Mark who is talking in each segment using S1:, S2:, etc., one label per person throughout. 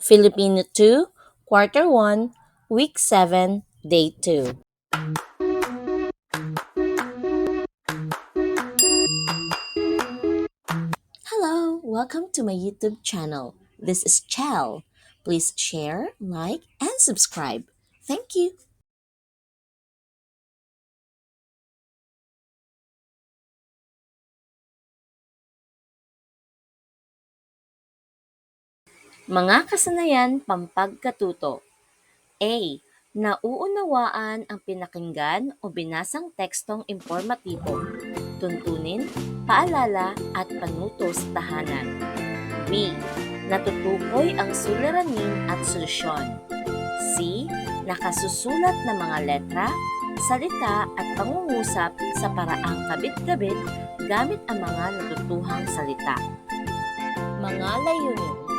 S1: Filipino 2, Quarter 1, Week 7, Day 2. Hello, welcome to my YouTube channel. This is Chell. Please share, like, and subscribe. Thank you. Mga kasanayan pampagkatuto. A. Nauunawaan ang pinakinggan o binasang tekstong informatibo, tuntunin, paalala at panuto sa tahanan. B. Natutukoy ang suliranin at solusyon. C. Nakasusulat na mga letra, salita at pangungusap sa paraang kabit-kabit gamit ang mga natutuhang salita. Mga layunin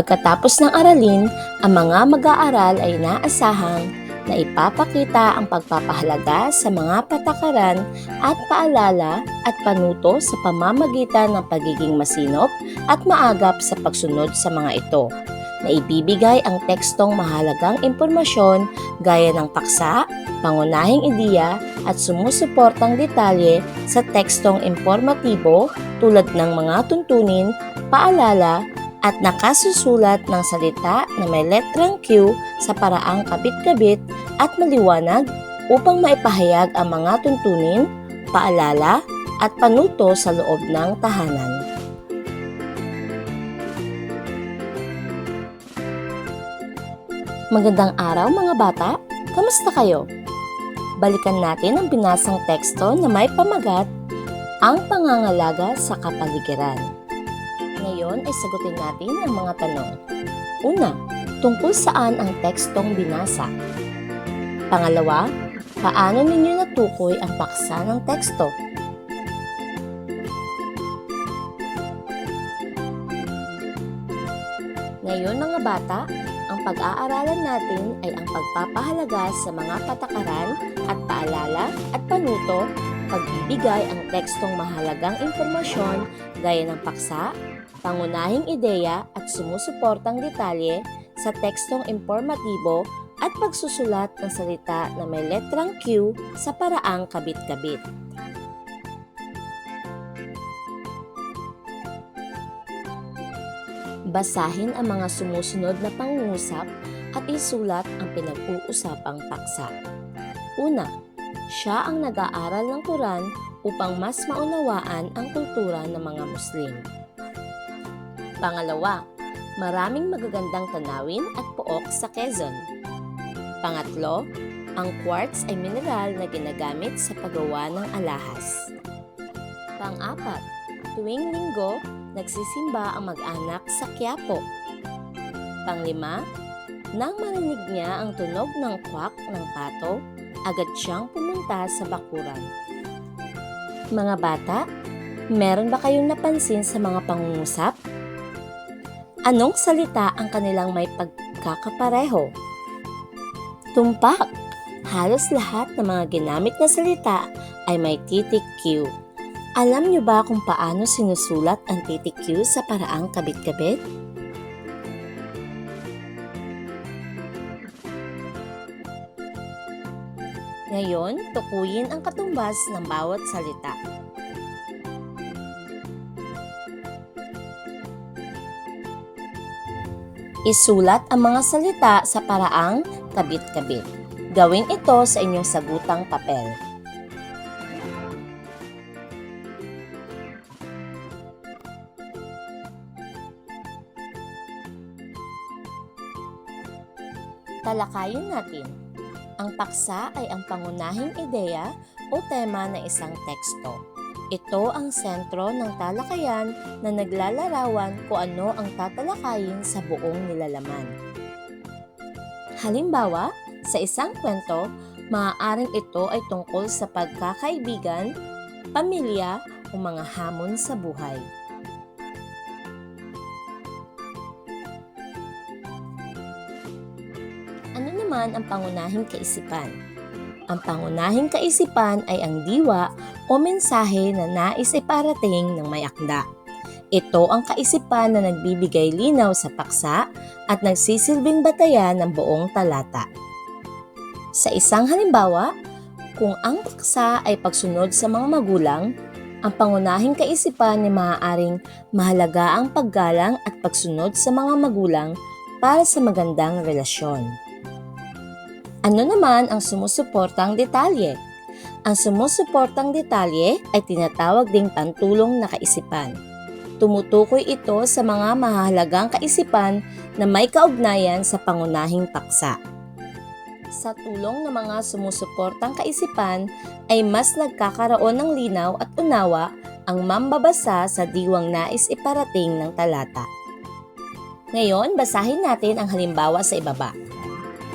S1: Pagkatapos ng aralin, ang mga mag-aaral ay naasahang na ipapakita ang pagpapahalaga sa mga patakaran at paalala at panuto sa pamamagitan ng pagiging masinop at maagap sa pagsunod sa mga ito. Na ibibigay ang tekstong mahalagang impormasyon gaya ng paksa, pangunahing ideya at sumusuportang detalye sa tekstong informatibo tulad ng mga tuntunin, paalala at nakasusulat ng salita na may letrang Q sa paraang kabit-kabit at maliwanag upang maipahayag ang mga tuntunin, paalala at panuto sa loob ng tahanan. Magandang araw mga bata! Kamusta kayo? Balikan natin ang binasang teksto na may pamagat ang pangangalaga sa kapaligiran. Ngayon ay sagutin natin ang mga tanong. Una, tungkol saan ang tekstong binasa? Pangalawa, paano ninyo natukoy ang paksa ng teksto? Ngayon mga bata, ang pag-aaralan natin ay ang pagpapahalaga sa mga patakaran at paalala at panuto, pagbibigay ang tekstong mahalagang impormasyon gaya ng paksa, pangunahing ideya at sumusuportang detalye sa tekstong informatibo at pagsusulat ng salita na may letrang Q sa paraang kabit-kabit. Basahin ang mga sumusunod na pangungusap at isulat ang pinag-uusapang paksa. Una, siya ang nag-aaral ng Quran upang mas maunawaan ang kultura ng mga Muslim. Pangalawa, maraming magagandang tanawin at pook sa Quezon. Pangatlo, ang quartz ay mineral na ginagamit sa paggawa ng alahas. Pang-apat, tuwing linggo, nagsisimba ang mag-anak sa Quiapo. Panglima, nang marinig niya ang tunog ng kwak ng pato, agad siyang pumunta sa bakuran. Mga bata, meron ba kayong napansin sa mga pangungusap? Anong salita ang kanilang may pagkakapareho? Tumpak! Halos lahat ng mga ginamit na salita ay may titik Q. Alam niyo ba kung paano sinusulat ang titik Q sa paraang kabit-kabit? Ngayon, tukuyin ang katumbas ng bawat salita. Isulat ang mga salita sa paraang kabit-kabit. Gawin ito sa inyong sagutang papel. Talakayin natin. Ang paksa ay ang pangunahing ideya o tema ng isang teksto. Ito ang sentro ng talakayan na naglalarawan kung ano ang tatalakayin sa buong nilalaman. Halimbawa, sa isang kwento, maaaring ito ay tungkol sa pagkakaibigan, pamilya o mga hamon sa buhay. Ano naman ang pangunahing kaisipan? Ang pangunahing kaisipan ay ang diwa o mensahe na nais iparating ng may akda. Ito ang kaisipan na nagbibigay linaw sa paksa at nagsisilbing batayan ng buong talata. Sa isang halimbawa, kung ang paksa ay pagsunod sa mga magulang, ang pangunahing kaisipan ay maaaring mahalaga ang paggalang at pagsunod sa mga magulang para sa magandang relasyon. Ano naman ang sumusuportang detalye? Ang sumusuportang detalye ay tinatawag ding pantulong na kaisipan. Tumutukoy ito sa mga mahalagang kaisipan na may kaugnayan sa pangunahing paksa. Sa tulong ng mga sumusuportang kaisipan ay mas nagkakaroon ng linaw at unawa ang mambabasa sa diwang nais iparating ng talata. Ngayon, basahin natin ang halimbawa sa ibaba.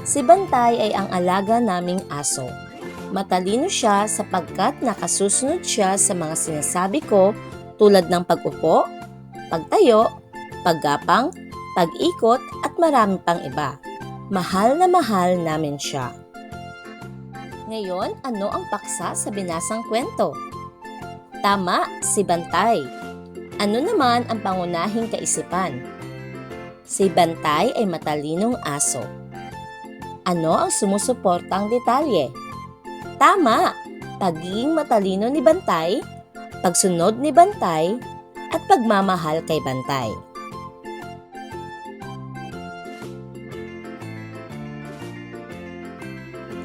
S1: Si Bantay ay ang alaga naming aso. Matalino siya sapagkat nakasusunod siya sa mga sinasabi ko tulad ng pag-upo, pagtayo, paggapang, pag-ikot at marami pang iba. Mahal na mahal namin siya. Ngayon, ano ang paksa sa binasang kwento? Tama, si Bantay. Ano naman ang pangunahing kaisipan? Si Bantay ay matalinong aso. Ano ang sumusuportang detalye? Tama! Pagiging matalino ni Bantay, pagsunod ni Bantay, at pagmamahal kay Bantay.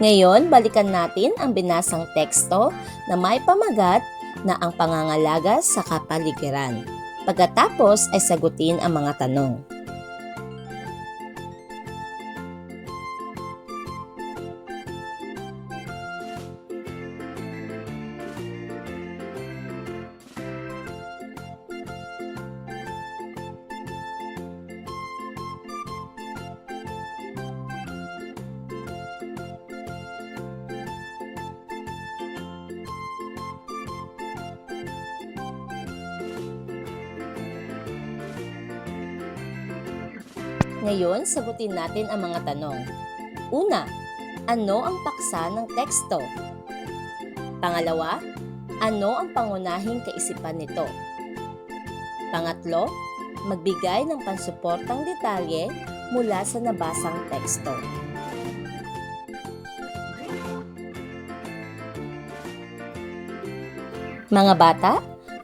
S1: Ngayon, balikan natin ang binasang teksto na may pamagat na ang pangangalaga sa kapaligiran. Pagkatapos ay sagutin ang mga tanong. Ngayon, sagutin natin ang mga tanong. Una, ano ang paksa ng teksto? Pangalawa, ano ang pangunahing kaisipan nito? Pangatlo, magbigay ng pansuportang detalye mula sa nabasang teksto. Mga bata,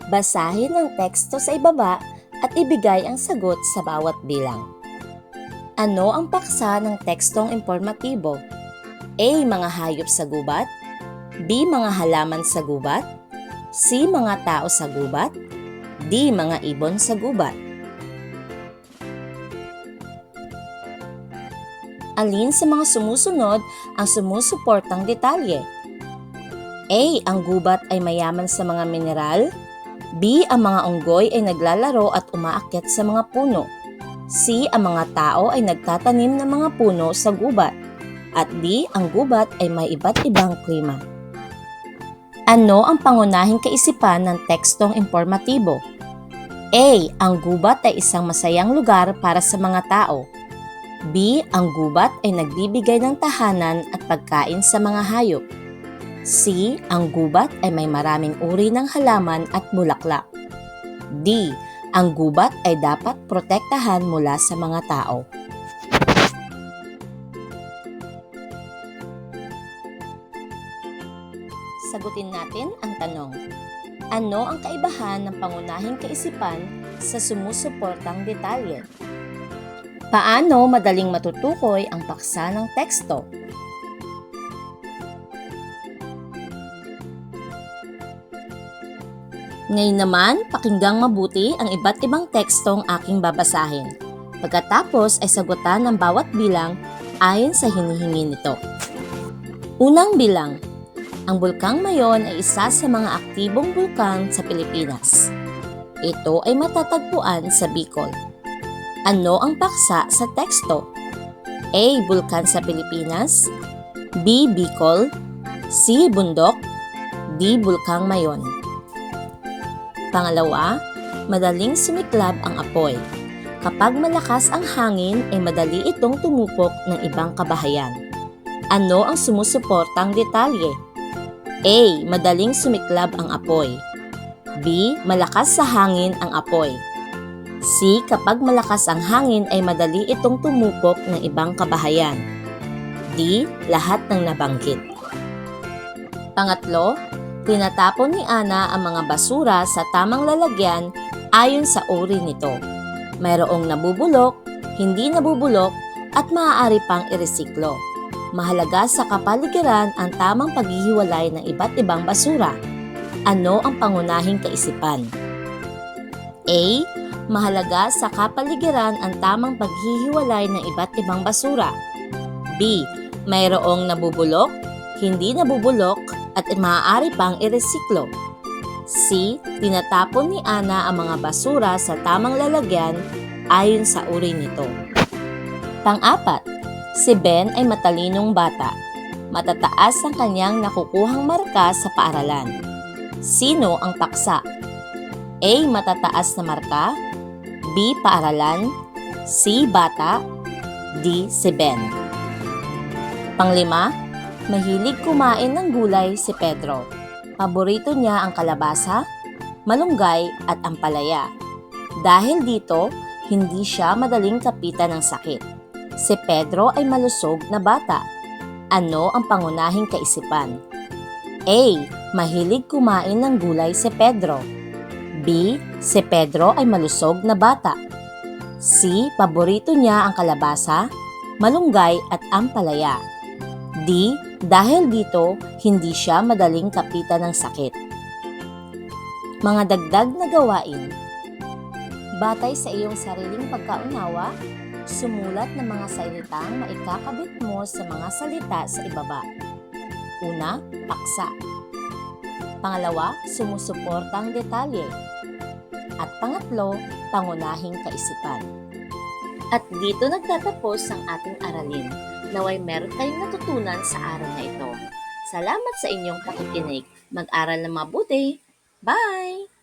S1: basahin ang teksto sa ibaba at ibigay ang sagot sa bawat bilang. Ano ang paksa ng tekstong informatibo? A. Mga hayop sa gubat B. Mga halaman sa gubat C. Mga tao sa gubat D. Mga ibon sa gubat Alin sa mga sumusunod ang sumusuportang detalye? A. Ang gubat ay mayaman sa mga mineral B. Ang mga unggoy ay naglalaro at umaakyat sa mga puno C. Ang mga tao ay nagtatanim ng mga puno sa gubat. At D. Ang gubat ay may iba't ibang klima. Ano ang pangunahing kaisipan ng tekstong informatibo? A. Ang gubat ay isang masayang lugar para sa mga tao. B. Ang gubat ay nagbibigay ng tahanan at pagkain sa mga hayop. C. Ang gubat ay may maraming uri ng halaman at bulaklak. D. Ang gubat ay dapat protektahan mula sa mga tao. Sagutin natin ang tanong. Ano ang kaibahan ng pangunahing kaisipan sa sumusuportang detalye? Paano madaling matutukoy ang paksa ng teksto? Ngayon naman, pakinggang mabuti ang iba't ibang tekstong aking babasahin. Pagkatapos ay sagutan ng bawat bilang ayon sa hinihingi nito. Unang bilang, ang Bulkang Mayon ay isa sa mga aktibong bulkan sa Pilipinas. Ito ay matatagpuan sa Bicol. Ano ang paksa sa teksto? A. Bulkan sa Pilipinas B. Bicol C. Bundok D. Bulkang Mayon Pangalawa, madaling sumiklab ang apoy. Kapag malakas ang hangin ay madali itong tumupok ng ibang kabahayan. Ano ang sumusuportang detalye? A. Madaling sumiklab ang apoy. B. Malakas sa hangin ang apoy. C. Kapag malakas ang hangin ay madali itong tumupok ng ibang kabahayan. D. Lahat ng nabanggit. Pangatlo, tinatapon ni Ana ang mga basura sa tamang lalagyan ayon sa uri nito. Mayroong nabubulok, hindi nabubulok, at maaari pang iresiklo. Mahalaga sa kapaligiran ang tamang paghihiwalay ng iba't ibang basura. Ano ang pangunahing kaisipan? A. Mahalaga sa kapaligiran ang tamang paghihiwalay ng iba't ibang basura. B. Mayroong nabubulok, hindi nabubulok, at maaari pang iresiklo. C. Tinatapon ni Ana ang mga basura sa tamang lalagyan ayon sa uri nito. Pang-apat, si Ben ay matalinong bata. Matataas ang kanyang nakukuhang marka sa paaralan. Sino ang taksa? A. Matataas na marka B. Paaralan C. Bata D. Si Ben Panglima, mahilig kumain ng gulay si Pedro. Paborito niya ang kalabasa, malunggay at ampalaya. Dahil dito, hindi siya madaling kapitan ng sakit. Si Pedro ay malusog na bata. Ano ang pangunahing kaisipan? A. Mahilig kumain ng gulay si Pedro. B. Si Pedro ay malusog na bata. C. Paborito niya ang kalabasa, malunggay at ampalaya. D. Dahil dito, hindi siya madaling kapitan ng sakit. Mga dagdag na gawain. Batay sa iyong sariling pagkaunawa, sumulat ng mga salitang maikakabit mo sa mga salita sa ibaba. Una, paksa. Pangalawa, sumusuportang detalye. At pangatlo, pangunahing kaisipan. At dito nagtatapos ang ating aralin. Naway meron kayong natutunan sa araw na ito. Salamat sa inyong pakikinig. Mag-aral na mabuti. Bye!